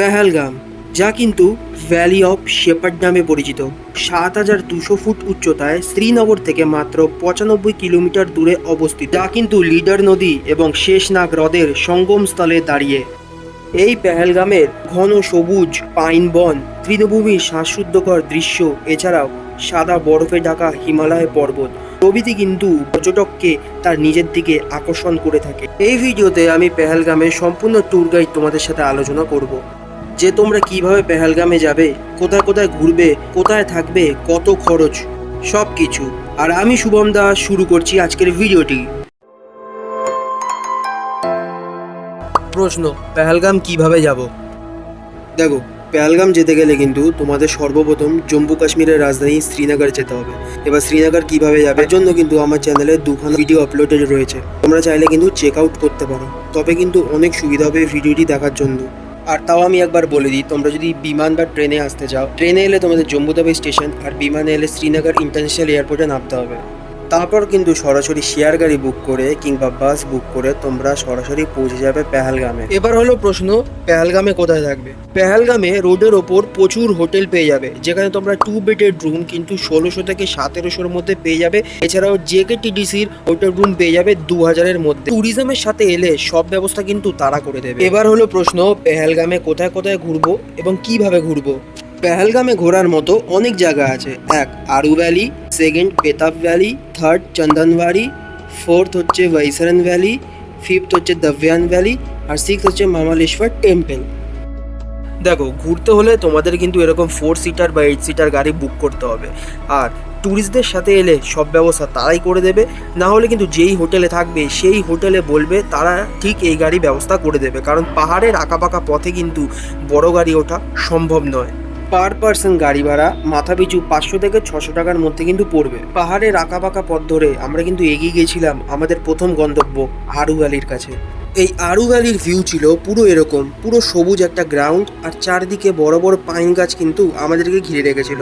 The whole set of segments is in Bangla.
পেহেলগাম, যা কিন্তু ভ্যালি অফ শেপার্ড নামে পরিচিত। সাত হাজার দুশো ফুট উচ্চতায় শ্রীনগর থেকে মাত্র পঁচানব্বই কিলোমিটার দূরে অবস্থিত, যা কিন্তু লিডার নদী এবং শেষনাগ হ্রদের সঙ্গমস্থলে দাঁড়িয়ে। এই পেহেলগামের ঘন সবুজ, পাইন বন তৃণভূমির শ্বাসরুদ্ধকর দৃশ্য, এছাড়াও সাদা বরফে ঢাকা হিমালয় পর্বত, প্রভৃতি কিন্তু পর্যটককে তার নিজের দিকে আকর্ষণ করে থাকে। এই ভিডিওতে আমি পেহেলগামের সম্পূর্ণ ট্যুর গাইড তোমাদের সাথে আলোচনা করব। যে তোমরা কীভাবে পেহেলগামে যাবে, কোথায় কোথায় ঘুরবে, কোথায় থাকবে, কত খরচ সব কিছু আর আমি শুভম দাস শুরু করছি আজকের ভিডিওটি। প্রশ্ন, পেহেলগাম কীভাবে যাব? দেখো, পেহেলগাম যেতে গেলে কিন্তু তোমাদের সর্বপ্রথম জম্মু কাশ্মীরের রাজধানী শ্রীনগর যেতে হবে। এবার শ্রীনগর কীভাবে যাবে? এর জন্য কিন্তু আমার চ্যানেলে দুখানা ভিডিও আপলোডেড রয়েছে। তোমরা চাইলে কিন্তু চেক আউট করতে পারো। তবে কিন্তু অনেক সুবিধা হবে ভিডিওটি দেখার জন্য। আর তাও আমি একবার বলে দিই, তোমরা যদি বিমান বা ট্রেনে আসতে চাও, ট্রেনে এলে তোমাদের জম্মু স্টেশন আর বিমানে এলে শ্রীনগর ইন্টারন্যাশনাল এয়ারপোর্টে নামতে হবে। তারপর কিন্তু সরাসরি শেয়ার গাড়ি বুক করে কিংবা বাস বুক করে তোমরা সরাসরি পৌঁছে যাবে পেহেলগামে। এবার হলো প্রশ্ন, পেহেলগামে কোথায় থাকবে? পেহেলগামে রোডের ওপর প্রচুর হোটেল পেয়ে যাবে, যেখানে তোমরা টু বেডেড রুম কিন্তু ষোলোশো থেকে সতেরোশোর মধ্যে পেয়ে যাবে। এছাড়াও জেকে টিডিসির হোটেল রুম পেয়ে যাবে দু হাজারের মধ্যে। ট্যুরিজমের সাথে এলে সব ব্যবস্থা কিন্তু তারা করে দেবে। এবার হলো প্রশ্ন, পেহেলগামে কোথায় কোথায় ঘুরবো এবং কীভাবে ঘুরবো? পেহেলগামে ঘোরার মতো অনেক জায়গা আছে। এক, Aru valley. Second Betaab valley third Chandanwari fourth হচ্ছে বৈসরন ভ্যালি ফিফথ হচ্ছে দব্যান ভ্যালি আর সিক্স হচ্ছে মামালেশ্বর টেম্পল দেখো, ঘুরতে হলে তোমাদের কিন্তু এরকম ফোর সিটার বা এইট সিটার গাড়ি বুক করতে হবে। আর ট্যুরিস্টদের সাথে এলে সব ব্যবস্থা তারাই করে দেবে। না হলে কিন্তু যেই হোটেলে থাকবে, সেই হোটেলে বলবে, তারা ঠিক এই গাড়ি ব্যবস্থা করে দেবে। কারণ পাহাড়ের আঁকাবাঁকা পথে কিন্তু বড় গাড়ি ওঠা সম্ভব নয়। পার পার্সন গাড়ি ভাড়া, মাথা পিছু পাঁচশো থেকে ছশো টাকার মধ্যে কিন্তু পড়বে। পাহাড়ের আঁকাবাঁকা পথ ধরে আমরা কিন্তু এগিয়ে গিয়েছিলাম আমাদের প্রথম গন্তব্য, আরু ভ্যালির কাছে। এই আরু ভ্যালির ভিউ ছিল পুরো এরকম, পুরো সবুজ একটা গ্রাউন্ড আর চারদিকে বড় বড় পাইন গাছ কিন্তু আমাদেরকে ঘিরে রেখেছিল।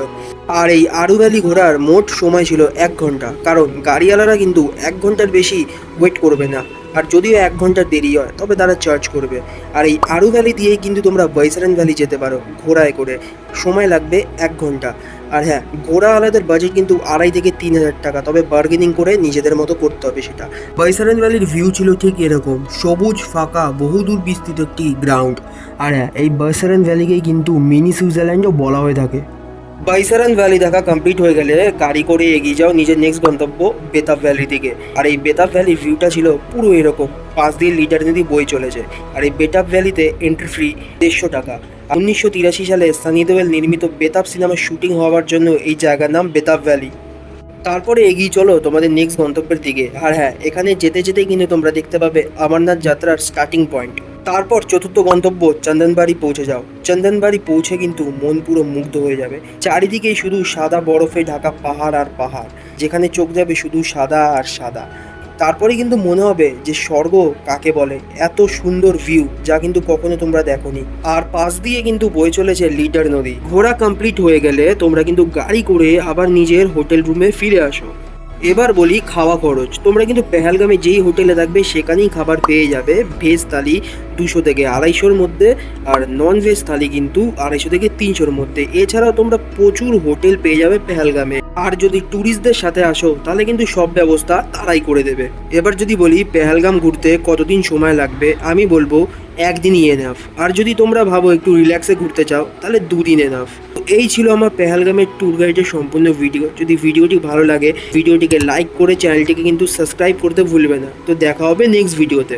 আর এই আরু ভ্যালি ঘোরার মোট সময় ছিল এক ঘণ্টা, কারণ গাড়িওয়ালারা কিন্তু এক ঘণ্টার বেশি ওয়েট করবে না। আর যদিও এক ঘণ্টার দেরি হয়, তবে তারা চার্জ করবে। আর এই আরু ভ্যালি দিয়েই কিন্তু তোমরা বৈসারান ভ্যালি যেতে পারো, ঘোড়ায় করে। সময় লাগবে এক ঘণ্টা। আর হ্যাঁ ঘোড়াওয়ালাদের বাজেট কিন্তু আড়াই থেকে তিন হাজার টাকা, তবে বার্গেনিং করে নিজেদের মতো করতে হবে সেটা। বৈসারান ভ্যালির ভিউ ছিল ঠিক এরকম, সবুজ, ফাঁকা, বহুদূর বিস্তৃত একটি গ্রাউন্ড আর হ্যাঁ এই বৈসারান ভ্যালিকেই কিন্তু মিনি সুইজারল্যান্ডও বলা হয়ে থাকে। বাইসারান ভ্যালি দেখা কমপ্লিট হয়ে গেলে গাড়ি করে এগিয়ে যাও নিজের নেক্সট গন্তব্য বেতাব ভ্যালির দিকে। আর এই বেতাব ভ্যালির ভিউটা ছিল পুরো এরকম, পাঁচ দিন লিটার নদী বই চলেছে আর এই বেতাব ভ্যালিতে এন্ট্রি ফ্রি দেড়শো টাকা। উনিশশো তিরাশি সালে সানি দেওয়েল নির্মিত বেতাব সিনেমার শুটিং হওয়ার জন্য এই জায়গার নাম বেতাব ভ্যালি তারপরে এগিয়ে চলো তোমাদের নেক্সট গন্তব্যের দিকে। আর হ্যাঁ এখানে যেতে যেতে কিন্তু তোমরা দেখতে পাবে অমরনাথ যাত্রার স্টার্টিং পয়েন্ট তারপর চতুর্থ গন্তব্য চন্দনবাড়ি পৌঁছে যাও। চন্দনবাড়ি পৌঁছে কিন্তু মন পুরো মুগ্ধ হয়ে যাবে। চারিদিকেই শুধু সাদা বরফে ঢাকা পাহাড় আর পাহাড়, যেখানে চোখ যাবে শুধু সাদা আর সাদা। তারপরে কিন্তু মনে হবে যে স্বর্গ কাকে বলে? এত সুন্দর ভিউ যা কিন্তু কখনো তোমরা দেখোনি। আর পাশ দিয়ে কিন্তু বয়ে চলেছে লিডার নদী। ঘোরা কমপ্লিট হয়ে গেলে তোমরা কিন্তু গাড়ি করে আবার নিজের হোটেল রুমে ফিরে আসো। এবার বলি খাওয়া খরচ। তোমরা কিন্তু পেহালগামে যেই হোটেলে থাকবে সেখানেই খাবার পেয়ে যাবে। ভেজ থালি দুশো থেকে আড়াইশোর মধ্যে আর নন ভেজ থালি কিন্তু আড়াইশো থেকে তিনশোর মধ্যে। এছাড়াও তোমরা প্রচুর হোটেল পেয়ে যাবে পেহেলগামে। আর যদি ট্যুরিস্টদের সাথে আসো, তাহলে কিন্তু সব ব্যবস্থা তারাই করে দেবে। এবার যদি বলি পেহেলগাম ঘুরতে কতদিন সময় লাগবে, আমি বলব একদিনই এনাফ আর যদি তোমরা ভাবো একটু রিল্যাক্সে ঘুরতে চাও, তাহলে দুদিন এনাফ তো এই ছিল আমার পেহেলগামের ট্যুর গাইডের সম্পূর্ণ ভিডিও যদি ভিডিওটি ভালো লাগে, ভিডিওটিকে লাইক করে চ্যানেলটিকে কিন্তু সাবস্ক্রাইব করতে ভুলবে না। তো দেখা হবে নেক্সট ভিডিওতে